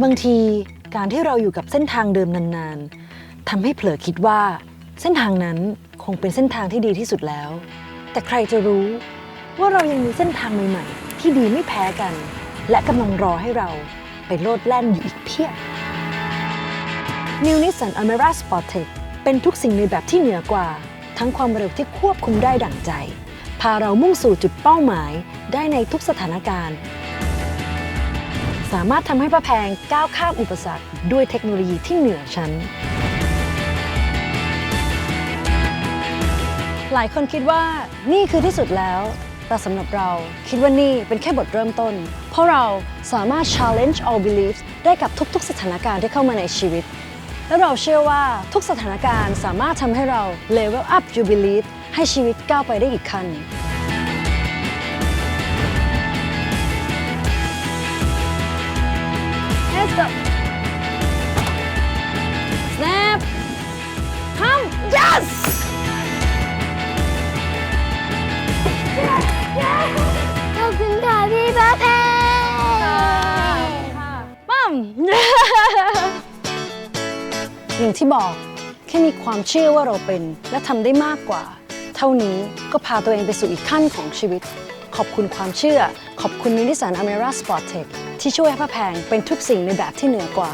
บางทีการที่เราอยู่กับเส้นทางเดิมนานๆทำให้เผลอคิดว่า เส้นทางนั้นคงเป็นเส้นทางที่ดีที่สุดแล้ว แต่ใครจะรู้ว่าเรายังมีเส้นทางใหม่ๆ ที่ดีไม่แพ้กัน และกำลังรอให้เราไปโลดแล่นอยู่อีกเพียบ New Nissan Almera Sportec เป็นทุกสิ่งในแบบที่เหนือกว่า ทั้งความเร็วที่ควบคุมได้ดั่งใจ พาเรามุ่งสู่จุดเป้าหมายได้ในทุกสถานการณ์ สามารถทำให้พระแพงก้าวข้ามอุปสรรคด้วยเทคโนโลยีที่เหนือชั้น หลายคนคิดว่านี่คือที่สุดแล้ว แต่สำหรับเราคิดว่านี่เป็นแค่บทเริ่มต้น เพราะเราสามารถ challenge all beliefs ได้กับทุกๆ สถานการณ์ที่เข้ามาในชีวิต และเราเชื่อว่าทุกสถานการณ์สามารถทำให้เรา level up your belief ให้ชีวิตก้าวไปได้อีกขั้น Let's go Snap Come Yes ขอบคุณค่ะพี่พระแพงปั๊มอย่างที่บอก แค่มีความเชื่อว่าเราเป็น และทำได้มากกว่า เท่านี้ก็พาตัวเองไปสู่อีกขั้นของชีวิต ขอบคุณความเชื่อ ขอบคุณนิสสันอเมร่าสปอร์ตเทค ที่ช่วยให้พระแพงเป็นทุกสิ่งในแบบที่เหนือกว่า